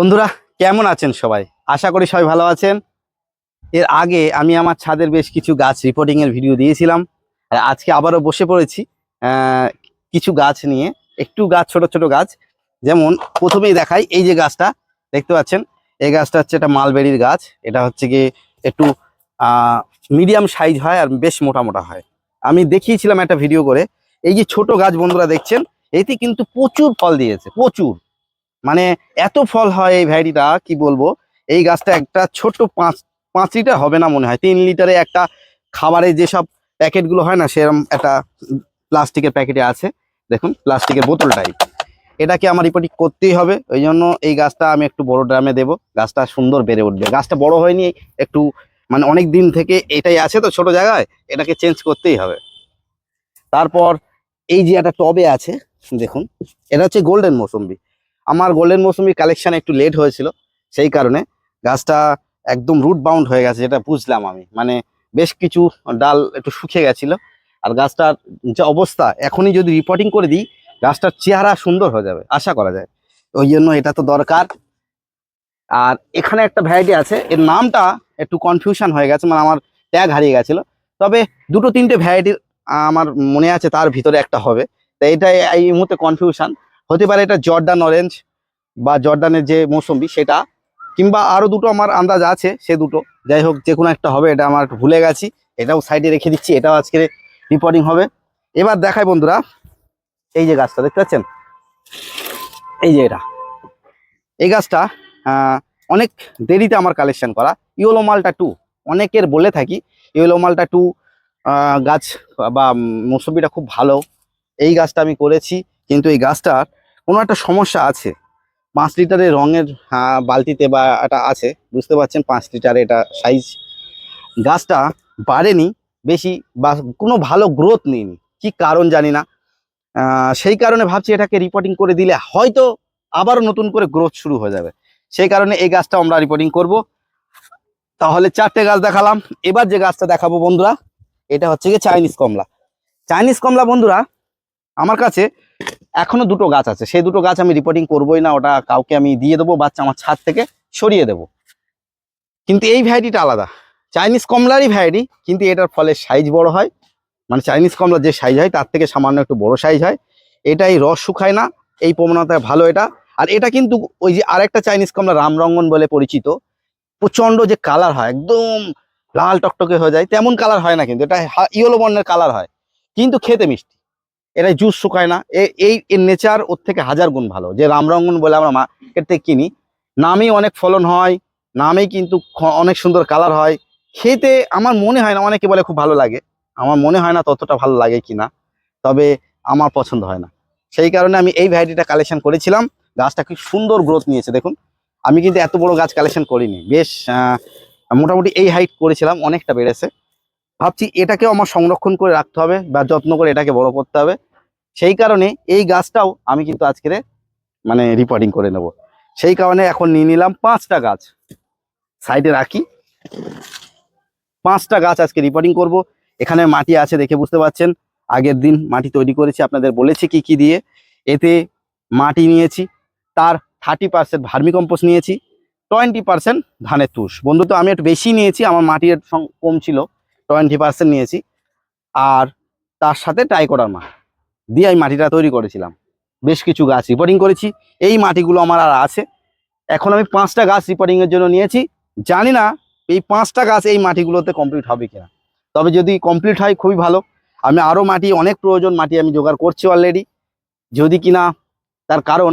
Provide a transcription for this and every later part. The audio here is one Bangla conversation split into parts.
বন্ধুরা, কেমন আছেন সবাই? আশা করি সবাই ভালো আছেন। এর আগে আমি আমার ছাদের বেশ কিছু গাছ রিপোর্টিং এর ভিডিও দিয়েছিলাম। আর আজকে আবারও বসে পড়েছি কিছু গাছ নিয়ে, একটু গাছ, ছোট ছোট গাছ। যেমন প্রথমেই দেখাই এই যে গাছটা, দেখতে পাচ্ছেন? এই গাছটা হচ্ছে এটা মালবেরির গাছ। এটা হচ্ছে কি একটু মিডিয়াম সাইজ হয় আর বেশ মোটা মোটা হয়। আমি দেখিয়েছিলাম একটা ভিডিও করে। এই যে ছোট গাছ বন্ধুরা দেখছেন, এতে কিন্তু প্রচুর ফল দিয়েছে, প্রচুর। মানে এত ফল হয় এই ভ্যারিটা, কি বলব? এই গাছটা একটা ছোট পাঁচ পাঁচ লিটার হবে না মনে হয়। তিন লিটারে একটা খাবারের যেসব প্যাকেটগুলো হয় না সেরকম একটা প্লাস্টিকের প্যাকেটে আছে। দেখুন, প্লাস্টিকের বোতল টাইপ এটাকে আমার রিপোর্টিং করতেই হবে। ওই জন্য এই গাছটা আমি একটু বড় ড্রামে দেবো। গাছটা সুন্দর বেড়ে উঠবে। গাছটা বড় হয়নি, একটু মানে অনেক দিন থেকে এটাই আছে তো ছোট জায়গায়, এটাকে চেঞ্জ করতেই হবে। তারপর এই যে একটা টবে আছে, দেখুন, এটা হচ্ছে গোল্ডেন মৌসুম্বি। আমার গোল্ডেন মৌসুমি কালেকশন একটু লেট হয়েছিল, সেই কারণে গাছটা একদম রুট বাউন্ড হয়ে গেছে যেটা বুঝলাম আমি। মানে বেশ কিছু ডাল একটু শুকিয়ে গেছিল, আর গাছটার যে অবস্থা, এখনই যদি রিপোর্টিং করে দিই, গাছটার চেহারা সুন্দর হয়ে যাবে, আশা করা যায়। ওই জন্য এটা তো দরকার। আর এখানে একটা ভ্যারাইটি আছে, এর নামটা একটু কনফিউশন হয়ে গেছে মানে আমার ট্যাগ হারিয়ে গেছিল। তবে দুটো তিনটে ভ্যারাইটির আমার মনে আছে তার ভিতরে একটা হবে। তো এটা এই মুহূর্তে কনফিউশন হতে পারে এটা জর্ডান অরেঞ্জ বা জর্ডানের যে মৌসুম্বি সেটা। কিংবা আরও দুটো আমার আন্দাজ আছে, সে দুটো। যাই হোক, যে কোনো একটা হবে, এটা আমার ভুলে গেছি। এটাও সাইডে রেখে দিচ্ছি, এটাও আজকে রিপোর্টিং হবে। এবার দেখাই বন্ধুরা, এই যে গাছটা, দেখতে পাচ্ছেন? এই যে এটা। এই গাছটা অনেক দেরিতে আমার কালেকশন করা। ইওলো মালটা টু, অনেকের বলে থাকি ইওলো মালটা টু গাছ বা মৌসুমিটা খুব ভালো। এই গাছটা আমি করেছি, কিন্তু এই গাছটার কোনো একটা সমস্যা আছে। পাঁচ লিটারের রঙের বালতিতে বা এটা আছে, বুঝতে পারছেন? পাঁচ লিটার এটা সাইজ গাছটা বাড়েনি, বেশি বা কোনো ভালো গ্রোথ নেয়নি কি কারণ জানি না। সেই কারণে ভাবছি এটাকে রিপোর্টিং করে দিলে হয়তো আবারও নতুন করে গ্রোথ শুরু হয়ে যাবে। সেই কারণে এই গাছটা আমরা রিপোর্টিং করব। তাহলে চারটে গাছ দেখালাম। এবার যে গাছটা দেখাবো বন্ধুরা, এটা হচ্ছে গিয়ে চাইনিজ কমলা। চাইনিজ কমলা বন্ধুরা, আমার কাছে এখনও দুটো গাছ আছে। সেই দুটো গাছ আমি রিপোর্টিং করবোই না, ওটা কাউকে আমি দিয়ে দেবো, বাচ্চা আমার ছাদ থেকে সরিয়ে দেবো। কিন্তু এই ভ্যারাইটিটা আলাদা। চাইনিজ কমলারই ভ্যারাইটি কিন্তু এটার ফলে সাইজ বড় হয়। মানে চাইনিজ কমলার যে সাইজ হয়, তার থেকে সামান্য একটু বড় সাইজ হয়। এটাই রস শুকায় না, এই প্রবণতায় ভালো এটা। আর এটা কিন্তু ওই যে আরেকটা চাইনিজ কমলা, রামরঙ্গন বলে পরিচিত। প্রচণ্ড যে কালার হয়, একদম লাল টকটকে হয়ে যায়। তেমন কালার হয় না কিন্তু, এটা ইয়েলো বর্ণের কালার হয়। কিন্তু খেতে মিষ্টি। এটা জুস শুকায় না। এই নেচার ওর থেকে হাজার গুণ ভালো। যে রামরঙ্গন বলে আমরা মার্কেট থেকে কিনি। নামেই অনেক ফলন হয়, নামেই কিন্তু অনেক সুন্দর কালার হয়। খেতে আমার মনে হয় না, অনেকে বলে খুব ভালো লাগে। আমার মনে হয় না ততটা ভালো লাগে কিনা। তবে আমার পছন্দ হয় না। সেই কারণে আমি এই ভ্যারাইটিটা কালেকশন করেছিলাম। গাছটা খুব সুন্দর গ্রোথ নিয়েছে, দেখুন। আমি কিন্তু এত বড় গাছ কালেকশন করিনি। বেশ মোটামুটি এই হাইট করেছিলাম, অনেকটা বেড়েছে। ভাবছি এটাকেও আমার সংরক্ষণ করে রাখতে হবে বা যত্ন করে এটাকে বড় করতে হবে। সেই কারণে এই গাছটাও আমি কিন্তু আজকে মানে রিপোর্টিং করে নেব। সেই কারণে এখন নিয়ে নিলাম পাঁচটা গাছ। সাইডে রাখি। পাঁচটা গাছ আজকে রিপোর্টিং করব। এখানে মাটি আছে দেখে বুঝতে পারছেন। আগের দিন মাটি তৈরি করেছি, আপনাদের বলেছি কি কি দিয়ে। এতে মাটি নিয়েছি, তার থার্টি পার্সেন্ট ভার্মিকম্পোস্ট নিয়েছি টোয়েন্টি পার্সেন্ট ধানের তুষ। বন্ধু তো আমি একটু বেশি নিয়েছি, আমার মাটির কম ছিল। টোয়েন্টি পার্সেন্ট নিয়েছি। আর তার সাথে টাইকোডার্মা দিয়ে আমি মাটিটা তৈরি করেছিলাম। বেশ কিছু গাছ রিপোর্টিং করেছি। এই মাটিগুলো আমার আর আছে। এখন আমি পাঁচটা গাছ রিপোর্টিংয়ের জন্য নিয়েছি। জানি না এই পাঁচটা গাছ এই মাটিগুলোতে কমপ্লিট হবে কিনা। তবে যদি কমপ্লিট হয়, খুবই ভালো। আমি আরও মাটি, অনেক প্রয়োজন মাটি আমি জোগাড় করছি অলরেডি যদি কিনা তার কারণ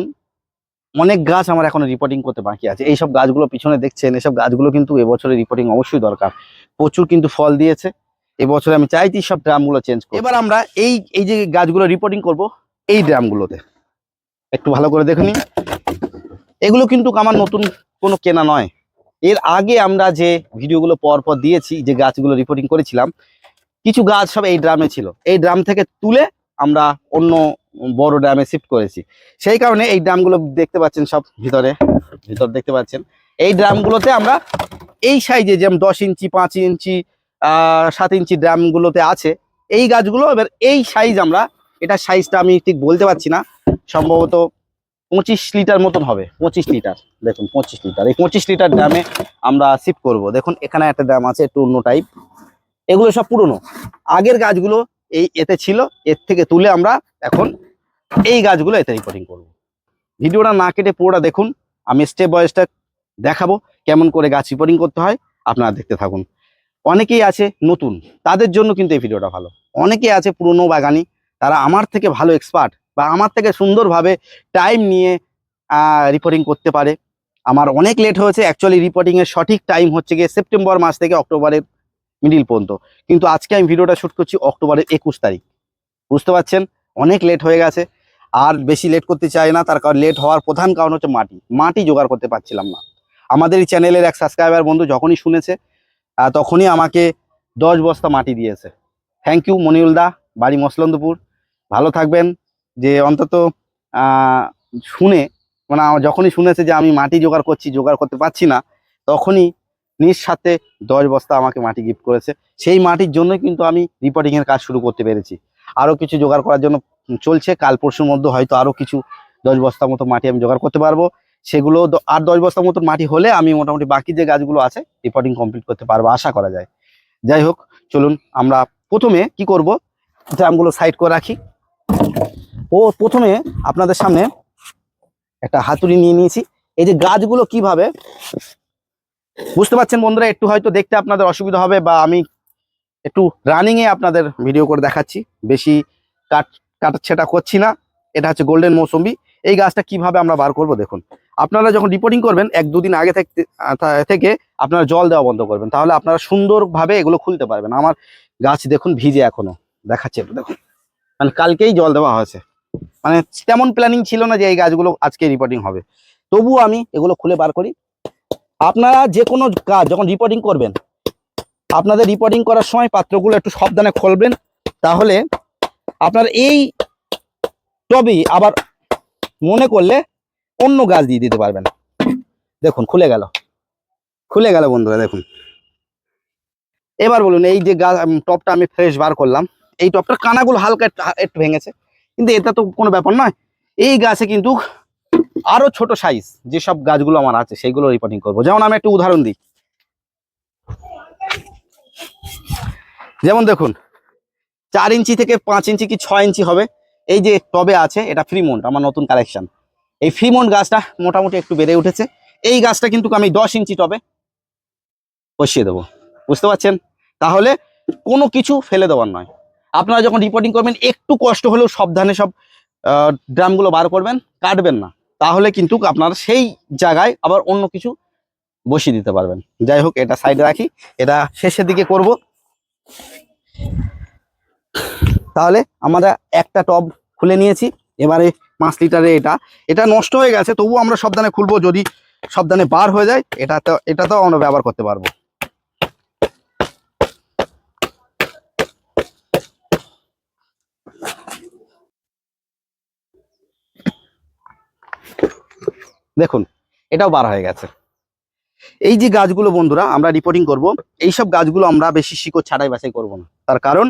অনেক গাছ আমার এখনও রিপোর্টিং করতে বাকি আছে। এইসব গাছগুলো পিছনে দেখছেন, এসব গাছগুলো কিন্তু এবছরে রিপোর্টিং অবশ্যই দরকার। প্রচুর কিন্তু ফল দিয়েছে। এবছরে আমি চাইছি সব ড্রামগুলো চেঞ্জ করব এবার আমরা এই এই যে গাছগুলো রিপোর্টিং করব, এই ড্রামগুলোতে একটু ভালো করে দেখে নিন। এগুলো কিন্তু আমার নতুন কোনো কেনা নয়। এর আগে আমরা যে ভিডিওগুলো পর পর দিয়েছি, যে গাছগুলো রিপোর্টিং করেছিলাম, কিছু গাছ সব এই ড্রামে ছিল। এই ড্রাম থেকে তুলে আমরা অন্য বড় ড্রামে শিফট করেছি। সেই কারণে এই ড্রামগুলো দেখতে পাচ্ছেন সব ভিতরে, ভিতর দেখতে পাচ্ছেন। এই ড্রামগুলোতে আমরা এই সাইজে যেমন দশ ইঞ্চি, পাঁচ ইঞ্চি সাত ইঞ্চি ড্রামগুলোতে আছে, এই গাছগুলো এবার এই সাইজ আমরা, এটা সাইজটা আমি ঠিক বলতে পারছি না, সম্ভবত পঁচিশ লিটার মতন হবে, পঁচিশ লিটার, দেখুন পঁচিশ লিটার, এই পঁচিশ লিটার ড্রামে আমরা শিফট করব। দেখুন এখানে একটা ড্রাম আছে, একটু অন্য টাইপ এগুলো সব পুরনো। আগের গাছগুলো এই এতে ছিল, এর থেকে তুলে আমরা এখন এই গাছগুলো এতে রিপোর্টিং করব। ভিডিওটা না কেটে পুরোটা দেখুন, আমি স্টেপ বাই স্টেপ দেখাবো কেমন করে গাছ রিপোর্টিং করতে হয়, আপনারা দেখতে থাকুন। অনেকেই আছে নতুন, তাদের জন্য কিন্তু এই ভিডিওটা ভালো। অনেকেই আছে পুরনো বাগানি, তারা আমার থেকে ভালো এক্সপার্ট বা আমার থেকে সুন্দরভাবে টাইম নিয়ে রিপোর্টিং করতে পারে। আমার অনেক লেট হয়েছে অ্যাকচুয়ালি রিপোর্টিংয়ের সঠিক টাইম হচ্ছে গিয়ে সেপ্টেম্বর মাস থেকে অক্টোবরের মিডিল পর্যন্ত। কিন্তু আজকে আমি ভিডিওটা শ্যুট করছি অক্টোবরের একুশ তারিখ। বুঝতে পারছেন? অনেক লেট হয়ে গেছে। আর বেশি লেট করতে চাই না, তার কারণ লেট হওয়ার প্রধান কারণ হচ্ছে মাটি। মাটি জোগাড় করতে পারছিলাম না। আমাদের এই চ্যানেলের এক সাবস্ক্রাইবার বন্ধু যখনই শুনেছে তখনই আমাকে দশ বস্তা মাটি দিয়েছে। থ্যাংক ইউ মনিউল দা, বাড়ি মসলন্দপুর। ভালো থাকবেন। যে অন্তত শুনে মানে যখনই শুনেছে যে আমি মাটি জোগাড় করছি, জোগাড় করতে পারছি না, তখনই সাথে দশ বস্তা আমাকে মাটি গিফট করেছে। সেই মাটির জন্য কিন্তু আমি রিপোর্টিংয়ের কাজ শুরু করতে পেরেছি। আরও কিছু জোগাড় করার জন্য চলছে। কাল পরশুর মধ্যে হয়তো আরও কিছু দশ বস্তা মতো মাটি আমি জোগাড় করতে পারব। সেগুলো আর দশ বস্তা মতো মাটি হলে আমি মোটামুটি বাকি যে গাছগুলো আছে রিপোর্টিং কমপ্লিট করতে পারব আশা করা যায়। যাই হোক, চলুন আমরা প্রথমে কি করব? ড্রামগুলো সাইড করে রাখি। ও, প্রথমে আপনাদের সামনে একটা হাতুড়ি নিয়ে নিয়েছি। এই যে গাছগুলো কীভাবে? বুঝতে পারছেন বন্ধুরা, একটু হয়তো দেখতে আপনাদের অসুবিধা হবে বা আমি একটু রানিং এ আপনাদের ভিডিও করে দেখাচ্ছি। বেশি কাট কাটাছেটা করছি না। এটা হচ্ছে গোল্ডেন মৌসুম্বি এই গাছটা কীভাবে আমরা বার করব দেখুন। আপনারা যখন রিপোর্টিং করবেন, এক দুদিন আগে থেকে আপনারা জল দেওয়া বন্ধ করবেন। তাহলে আপনারা সুন্দরভাবে এগুলো খুলতে পারবেন। আমার গাছ দেখুন ভিজে এখনও। দেখাচ্ছে দেখুন। মানে কালকেই জল দেওয়া হয়েছে। মানে তেমন প্ল্যানিং ছিল না যে এই গাছগুলো আজকে রিপোর্টিং হবে। তবুও আমি এগুলো খুলে বার করি। আপনারা যে কোনো কাজ যখন রিপোর্টিং করবেন আপনাদের রিপোর্টিং করার সময় পাত্রগুলো একটু সাবধানে খুলবেন। তাহলে আপনার এই টবই আবার মনে করলে অন্য গাছ দিয়ে দিতে পারবেন। দেখুন, খুলে গেল। খুলে গেল বন্ধুরা, দেখুন। এবার বলুন, এই যে গাছ টপটা আমি ফ্রেশ বার করলাম। এই টপটার কানাগুলো হালকা একটু ভেঙেছে। কিন্তু এটা তো কোনো ব্যাপার নয়। এই গাছে কিন্তু আরও ছোট সাইজ যেসব গাছগুলো আমার আছে সেইগুলো রিপোর্টিং করব। যেমন আমি একটু উদাহরণ দিই। যেমন দেখুন, চার ইঞ্চি থেকে পাঁচ ইঞ্চি কি ছয় ইঞ্চি হবে? এই যে টবে আছে, এটা ফ্রিমন্ট আমার নতুন কালেকশন এই ফ্রিমন্ট গাছটা মোটামুটি একটু বেড়ে উঠেছে। এই গাছটা কিন্তু আমি দশ ইঞ্চি টবে বসিয়ে দেবো। বুঝতে পারছেন? তাহলে কোনো কিছু ফেলে দেওয়ার নয়। আপনারা যখন রিপোর্টিং করবেন, একটু কষ্ট হলেও সাবধানে সব ড্রামগুলো বার করবেন, কাটবেন না। তাহলে কিন্তু আপনারা সেই জায়গায় আবার অন্য কিছু বসিয়ে দিতে পারবেন। যাই হোক, এটা সাইডে রাখি। এটা শেষের দিকে করব। তাহলে আমরা একটা টব খুলে নিয়েছি। এবারে পাঁচ লিটারে এটা। এটা নষ্ট হয়ে গেছে তবুও আমরা সাবধানে খুলবো। যদি সাবধানে বার হয়ে যায়, এটা তো এটা তো আমরা ব্যবহার করতে পারব। দেখুন, এটাও বার হয়ে গেছে। এই যে গাছগুলো বন্ধুরা, আমরা রিপোর্টিং করব এই সব গাছগুলো আমরা বেশি শিকড় ছাড়াই বাছাই করব না। তার কারণ,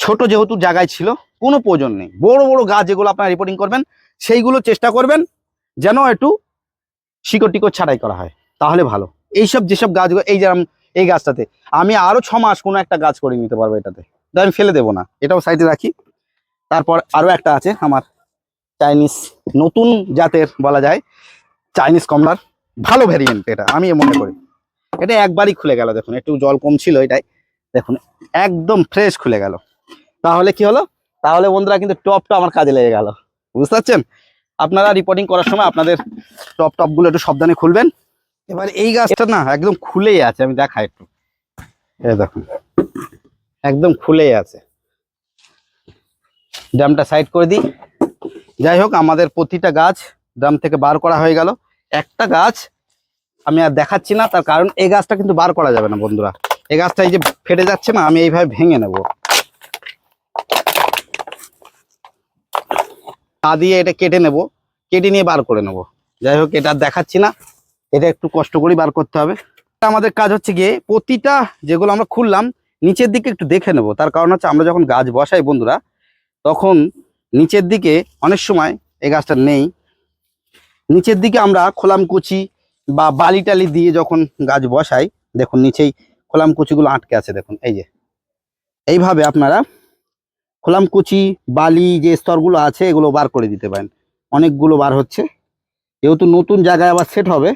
ছোট যেহেতু জায়গায় ছিল, কোনো প্রয়োজন নেই। বড় বড় গাছ যেগুলো আপনারা রিপোর্টিং করবেন, সেইগুলো চেষ্টা করবেন যেন একটু শিকড় টিকড় ছাড়াই করা হয়, তাহলে ভালো। এইসব যেসব গাছগুলো, এই যেরকম এই গাছটাতে, আমি আরও ছ মাস কোনো একটা গাছ করে নিতে পারব এটাতে। তো আমি ফেলে দেবো না, এটাও সাইডে রাখি। তারপর আরও একটা আছে, আমার চাইনিজ নতুন জাতের বলা যায় চাইনিজ কমলার। ভালো ভ্যারিয়েন্ট এটা, আমি মনে করি। এটা একবারই খুলে গেল, দেখুন, একটু জল কম ছিল এটাই। দেখুন, একদম ফ্রেশ খুলে গেল। তাহলে কি হলো? তাহলে বন্ধুরা কিন্তু টপটা আমার কাজে লেগে গেল। বুঝতে পারছেন? আপনারা রিপোর্টিং করার সময় আপনাদের টপ টপগুলো একটু সাবধানে খুলবেন। এবার এই গাছটা না একদম খুলেই আছে, আমি দেখাই একটু। দেখুন, একদম খুলেই আছে। ড্রামটা সাইড করে দিই। যাই হোক, আমাদের প্রতিটা গাছ ড্রাম থেকে বার করা হয়ে গেল। একটা গাছ আমি আর দেখাচ্ছি না, তার কারণ এই গাছটা কিন্তু বার করা যাবে না বন্ধুরা। এই গাছটা এই যে ফেটে যাচ্ছে না, আমি এইভাবে ভেঙে নেব। তা দিয়ে এটা কেটে নেব, কেটে নিয়ে বার করে নেব। যাই হোক, এটা দেখাচ্ছি না, এটা একটু কষ্ট করে বার করতে হবে। আমাদের কাজ হচ্ছে গিয়ে প্রতিটা যেগুলো আমরা খুললাম, নিচের দিকে একটু দেখে নেব। তার কারণ হচ্ছে আমরা যখন গাছ বসাই বন্ধুরা, তখন নিচের দিকে অনেক সময় এই গাছটা নেই। নিচের দিকে আমরা খোলাম কুচি বা বালি টালি দিয়ে যখন গাছ বসাই, দেখুন নিচেই খোলাম কুচিগুলো আটকে আছে, দেখুন, এই যে। এইভাবে আপনারা খোলাম কুচি, বালি যে স্তরগুলো আছে, এগুলো বার করে দিতে পারেন। অনেকগুলো বার হচ্ছে। যেহেতু নতুন জায়গায় আবার সেট হবে,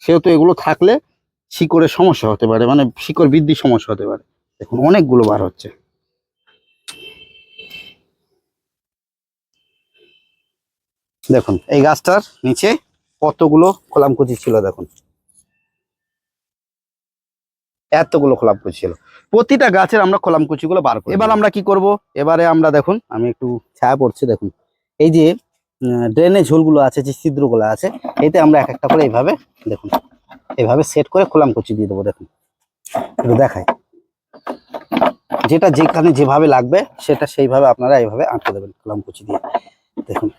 সেহেতু এগুলো থাকলে শিকড়ের সমস্যা হতে পারে মানে শিকড় বৃদ্ধির সমস্যা হতে পারে। দেখুন, অনেকগুলো বার হচ্ছে। দেখুন, এই গাছটার নিচে কতগুলো খোলামকুচি ছিল দেখুন। এতগুলো খোলামকুচি ছিল। প্রতিটা গাছের আমরা খোলামকুচি গুলো বার করি। এবার আমরা কি করব? এবারে আমরা দেখুন, আমি একটু ছায়া পড়ছি, দেখুন। এই যে ড্রেনের ঝোলগুলো আছে, যে ছিদ্রগুলো আছে, এতে আমরা এক একটা করে এইভাবে দেখুন এইভাবে সেট করে খোলামকুচি দিয়ে দেবো, দেখুন। একটু দেখাই। যেটা যেখানে যেভাবে লাগবে, সেটা সেইভাবে আপনারা এইভাবে আটকে দেবেন খোলামকুচি দিয়ে, দেখুন।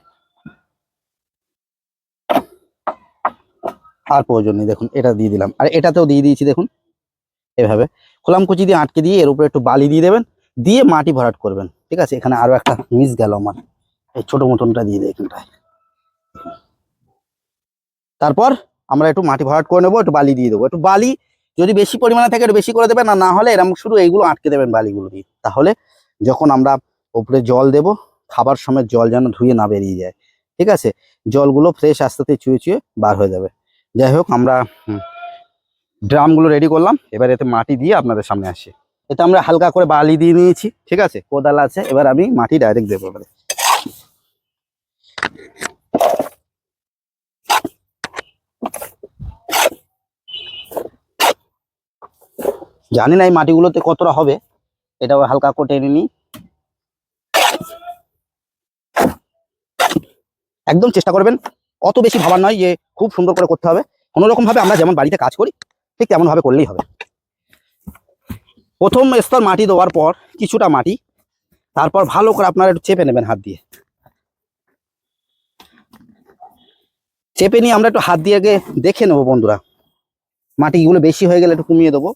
আর প্রয়োজন নেই, দেখুন, এটা দিয়ে দিলাম। আর এটাতেও দিয়ে দিয়েছি, দেখুন, এভাবে। খোলামকুচি দিয়ে আটকে দিয়ে এর উপরে একটু বালি দিয়ে দেবেন, দিয়ে মাটি ভরাট করবেন, ঠিক আছে? এখানে আরও একটা মিস গেল আমার, এই ছোটো মতনটা দিয়ে দিই এখানটায়। তারপর আমরা একটু মাটি ভরাট করে নেব, একটু বালি দিয়ে দেবো। একটু বালি যদি বেশি পরিমাণে থাকে একটু বেশি করে দেবেন না হলে এরকম শুধু এইগুলো আটকে দেবেন বালিগুলো দিয়ে। তাহলে যখন আমরা উপরে জল দেব, খাবার সময় জল যেন ধুয়ে না বেরিয়ে যায়, ঠিক আছে? জলগুলো ফ্রেশ আস্তে আস্তে চুয়ে চুয়ে বার হয়ে যাবে। যাই হোক, আমরা ড্রামগুলো রেডি করলাম। এবার এতে মাটি দিয়ে আপনাদের সামনে আসি এতে আমরা হালকা করে বালি দিয়ে নিয়েছি, ঠিক আছে? কোদাল আছে, এবার আমি মাটি ডাইরেক্ট দেবো এবারে। জানি না এই মাটিগুলোতে কতটা হবে, এটাও হালকা করে টেনে নিই। একদম চেষ্টা করবেন। অত বেশি ভাবার নয় যে খুব সুন্দর করে করতে হবে। কোনো রকম ভাবে আমরা যেমন বাড়িতে কাজ করি, ঠিক তেমন ভাবে করলেই হবে। প্রথম স্তর মাটি দেওয়ার পর কিছুটা মাটি, তারপর ভালো করে আপনারা একটু চেপে নেবেন হাত দিয়ে। চেপে নিয়ে আমরা একটু হাত দিয়ে আগে দেখে নেব বন্ধুরা। মাটিগুলো বেশি হয়ে গেলে একটু কমিয়ে দেবো।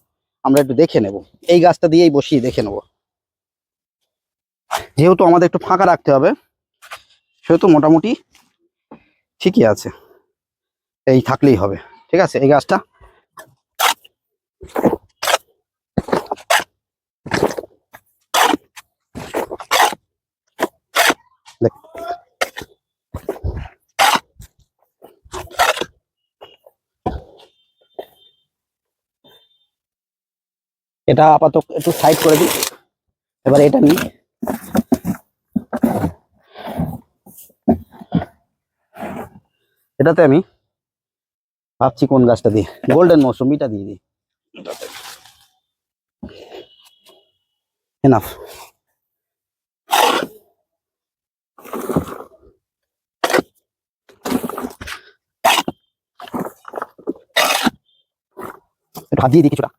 আমরা একটু দেখে নেব। এই গাছটা দিয়েই বসিয়ে দেখে নেব। যেহেতু আমাদের একটু ফাঁকা রাখতে হবে, সেহেতু মোটামুটি ঠিকই আছে। এই থাকলেই হবে, ঠিক আছে? এই গাছটা? এটা আপাতত একটু সাইড করে দিই। এবার এটা নিই। এটাতে আমি ভাবছি কোন গাছটা দিই? গোল্ডেন মৌসুমিটা দিয়ে দিই। এনাফ হাত দিয়ে দিই কিছুটা।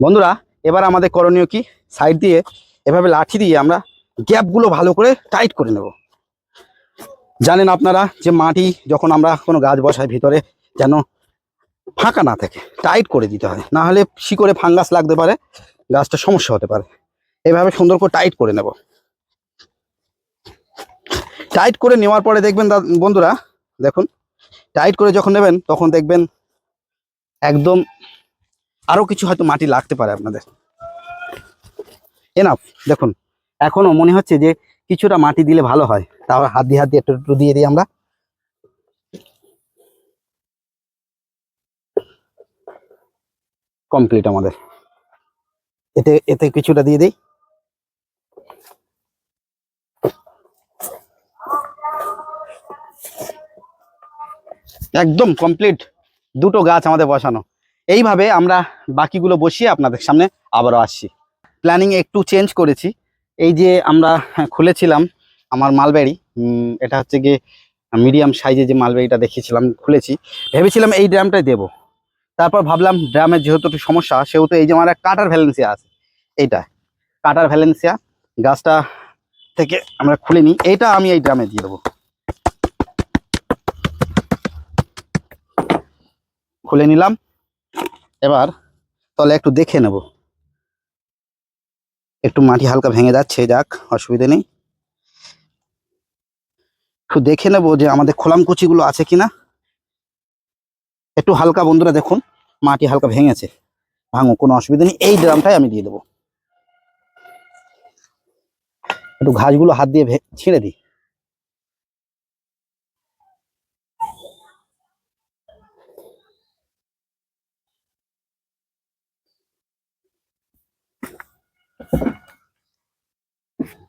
বন্ধুরা, এবার আমাদের করণীয় কি? সাইড দিয়ে এভাবে লাঠি দিয়ে আমরা গ্যাপগুলো ভালো করে টাইট করে নেব। জানেন আপনারা যে মাটি যখন আমরা কোনো গাছ বসাই ভিতরে যেন ফাঁকা না থাকে টাইট করে দিতে হয়। না হলে শিকড়ে ফাঙ্গাস লাগতে পারে, গাছটা সমস্যা হতে পারে। এভাবে সুন্দর করে টাইট করে নেব। টাইট করে নেওয়ার পরে দেখবেন বন্ধুরা, দেখুন টাইট করে যখন নেবেন, তখন দেখবেন একদম আরও কিছু হয়তো মাটি লাগতে পারে আপনাদের। এনাফ, দেখুন, এখনও মনে হচ্ছে যে কিছুটা মাটি দিলে ভালো হয়। তাহলে হাত দিয়ে হাত দিয়ে একটু একটু দিয়ে দিই আমরা। কমপ্লিট আমাদের। এতে এতে কিছুটা দিয়ে দিই। একদম কমপ্লিট। দুটো গাছ আমাদের বসানো। এইভাবে আমরা বাকিগুলো বসিয়ে আপনাদের সামনে আবারও আসছি। প্ল্যানিং একটু চেঞ্জ করেছি। এই যে আমরা খুলেছিলাম আমার মালবেরি উম, এটা হচ্ছে গিয়ে মিডিয়াম সাইজে যে মালবেরিটা দেখিয়েছিলাম খুলেছি। ভেবেছিলাম এই ড্রামটাই দেব। তারপর ভাবলাম ড্রামের যেহেতু একটু সমস্যা সেহেতু এই যে আমার কাটার ভ্যালেন্সিয়া আছে এইটা। কাটার ভ্যালেন্সিয়া গাছটা থেকে আমরা খুলে নিই। এইটা আমি এই ড্রামে দিয়ে দেবো। খুলে নিলাম। এবার তাহলে একটু দেখে নেব। একটু মাটি হালকা ভেঙে যাচ্ছে, যাক, অসুবিধে নেই। একটু দেখে নেব যে আমাদের খোলামকুচিগুলো আছে কিনা। একটু হালকা বন্ধুরা দেখুন, মাটি হালকা ভেঙেছে ভাঙো কোনো অসুবিধা নেই। এই ড্রামটাই আমি দিয়ে দেবো। একটু ঘাসগুলো হাত দিয়ে ছিঁড়ে দিই।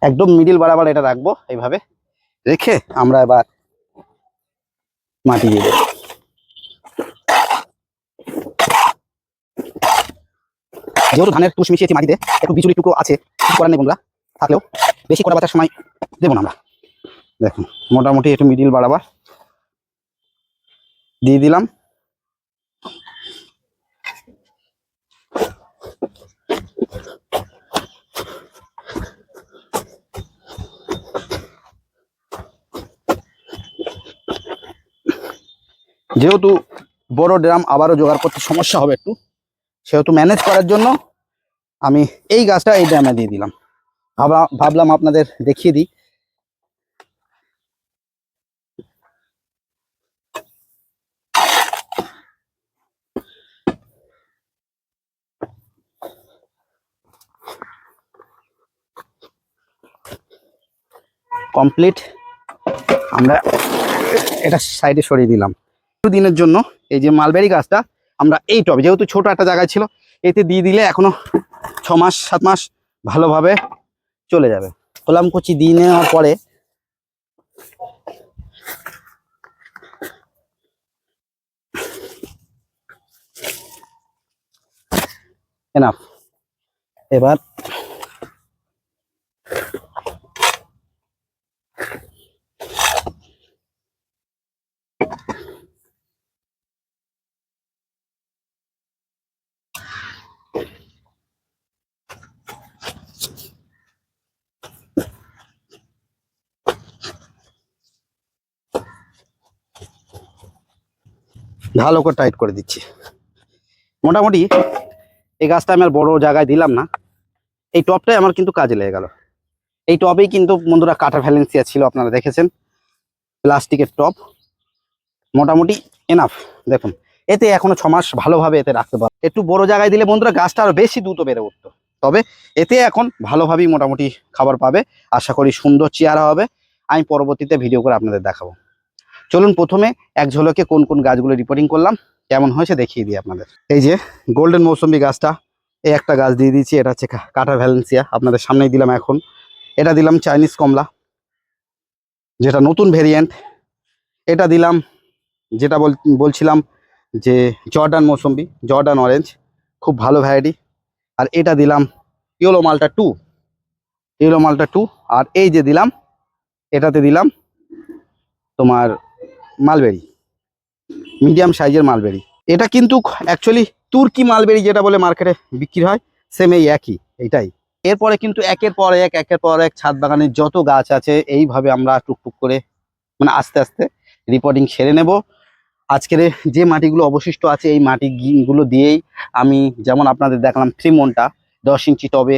একদম মিডিল বরাবর এটা রাখব এইভাবে। রেখে আমরা এবার মাটি দিয়ে দেবো। যেহেতু ধানের তুষ মিশিয়েছি মাটিতে, একটু বিচুলি টুকরো আছে, কিছু করার নেই বন্ধুরা, থাকলেও বেশি করা বাঁচার সময় দেবো না আমরা। দেখুন, মোটামুটি একটু মিডিল বাড়াবার দিয়ে দিলাম। যেহেতু বড় ড্রাম আবারও জোগাড় করতে সমস্যা হবে একটু, সেহেতু ম্যানেজ করার জন্য আমি এই গাছটা এই ড্রামে দিয়ে দিলাম। ভাবলাম ভাবলাম আপনাদের দেখিয়ে দিই। কমপ্লিট আমরা এটা সাইডে সরিয়ে দিলাম। দিনের জন্য এই যে মালবেরি গাছটা, আমরা এই টবে, যেহেতু ছোট একটা জায়গায় ছিল, এতে দিয়ে দিলে এখনও ছ মাস, সাত মাস ভালোভাবে চলে যাবে। কলাম কুচি দিয়ে নেওয়ার পরে এবার ভালো করে টাইট করে দিচ্ছি। মোটামুটি এই গাছটা আমি আর বড় জায়গায় দিলাম না। এই টপটাই আমার কিন্তু কাজে লেগে গেল। এই টবেই কিন্তু বন্ধুরা কাটা ভ্যালেন্সিয়া ছিল, আপনারা দেখেছেন। প্লাস্টিকের টপ। মোটামুটি এনাফ দেখুন। এতে এখনও ছ মাস ভালোভাবে এতে রাখতে পারব। একটু বড় জায়গায় দিলে বন্ধুরা গাছটা আরও বেশি দ্রুত বেড়ে উঠতো। তবে এতে এখন ভালোভাবেই মোটামুটি খাবার পাবে। আশা করি সুন্দর চেয়ারা হবে। আমি পরবর্তীতে ভিডিও করে আপনাদের দেখাবো। চলুন প্রথমে এক ঝলকে কোন কোন গাছগুলো রিপোর্টিং করলাম। কেমন হয়েছে দেখিয়ে দিই আপনাদের। এই যে গোল্ডেন মৌসুম্বি গাছটা, এই একটা গাছ দিয়ে দিয়েছি, এটা হচ্ছে কাটা ভ্যালেন্সিয়া আপনাদের সামনেই দিলাম এখন। এটা দিলাম চাইনিজ কমলা, যেটা নতুন ভেরিয়েন্ট এটা দিলাম, যেটা বলছিলাম যে জর্ডান মৌসুম্বি, জর্ডান অরেঞ্জ খুব ভালো ভ্যারাইটি আর এটা দিলাম yellow malta two yellow malta two আর এই যে দিলাম, এটাতে দিলাম তোমার মালবেরি। মিডিয়াম সাইজের মালবেরি। এটা কিন্তু অ্যাকচুয়ালি তুর্কি মালবেরি যেটা বলে মার্কেটে বিক্রি হয় সেম এই একই এইটাই এরপরে কিন্তু একের পর এক, একের পর এক ছাদ বাগানের যত গাছ আছে, এইভাবে আমরা টুকটুক করে মানে আস্তে আস্তে রিপোর্টিং সেরে নেব। আজকের যে মাটিগুলো অবশিষ্ট আছে, এই মাটিগুলো দিয়েই আমি যেমন আপনাদের দেখলাম থ্রিমনটা দশ ইঞ্চি টবে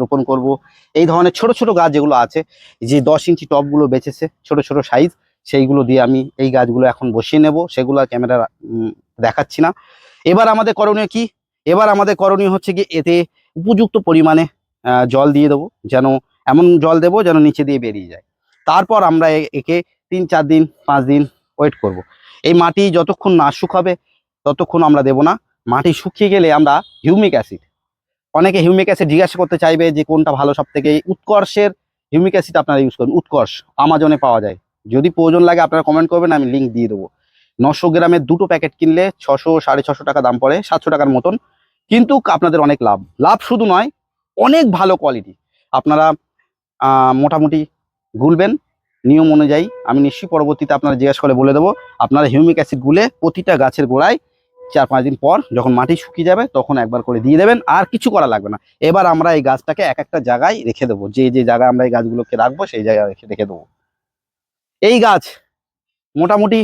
রোপণ করব। এই ধরনের ছোট ছোট গাছ যেগুলো আছে, যে দশ ইঞ্চি টবগুলো বেঁচেছে, ছোট ছোট সাইজ সেইগুলো দিয়ে আমি এই গাছগুলো এখন বসিয়ে নেব। সেগুলো ক্যামেরা দেখাচ্ছি না। এবার আমাদের করণীয় কি? এবার আমাদের করণীয় হচ্ছে কি এতে উপযুক্ত পরিমাণে জল দিয়ে দেবো। যেন এমন জল দেবো যেন নিচে দিয়ে বেরিয়ে যায়। তারপর আমরা একে তিন, চার দিন, পাঁচ দিন ওয়েট করব। এই মাটি যতক্ষণ না শুকাবে ততক্ষণ আমরা দেব না। মাটি শুকিয়ে গেলে আমরা হিউমিক অ্যাসিড। অনেকে হিউমিক অ্যাসিড জিজ্ঞাসা করতে চাইবে যে কোনটা ভালো সব থেকে উৎকর্ষের হিউমিক অ্যাসিড আপনারা ইউজ করুন। উৎকর্ষ, আমাজনে পাওয়া যায়। যদি প্রয়োজন লাগে আপনারা কমেন্ট করবেন, আমি লিঙ্ক দিয়ে দেবো। নশো গ্রামের দুটো প্যাকেট কিনলে ছশো, সাড়ে ছশো টাকা দাম পড়ে, সাতশো টাকার মতন। কিন্তু আপনাদের অনেক লাভ। লাভ শুধু নয়, অনেক ভালো কোয়ালিটি আপনারা মোটামুটি গুলবেন। নিয়ম অনুযায়ী আমি নিশ্চয়ই পরবর্তীতে আপনারা জিজ্ঞাসা করে বলে দেবো। আপনারা হিউমিক অ্যাসিড গুলে প্রতিটা গাছের গোড়ায় চার পাঁচ দিন পর যখন মাটি শুকিয়ে যাবে, তখন একবার করে দিয়ে দেবেন। আর কিছু করা লাগবে না। এবার আমরা এই গাছটাকে এক একটা জায়গায় রেখে দেবো। যে যে জায়গায় আমরা এই গাছগুলোকে রাখব, সেই জায়গায় রেখে দেবো। এই গাছ মোটামুটি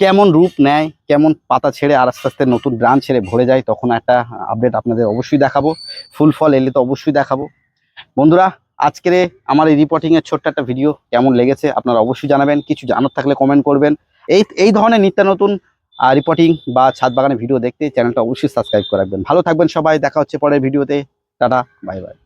কেমন রূপ নেয়, কেমন পাতা ছেড়ে আর আস্তে আস্তে নতুন ব্রাঞ্চ ছেড়ে ভরে যায়, তখন একটা আপডেট আপনাদের অবশ্যই দেখাবো। ফুল ফল এলে তো অবশ্যই দেখাবো। বন্ধুরা, আজকের আমার এই রিপোর্টিংয়ের ছোট্ট একটা ভিডিও কেমন লেগেছে আপনারা অবশ্যই জানাবেন, কিছু জানার থাকলে কমেন্ট করবেন। এই এই ধরনের নিত্য নতুন রিপোর্টিং বা ছাদ বাগানের ভিডিও দেখতে চ্যানেলটা অবশ্যই সাবস্ক্রাইব করে রাখবেন। ভালো থাকবেন সবাই, দেখা হচ্ছে পরের ভিডিওতে টাটা বাই বাই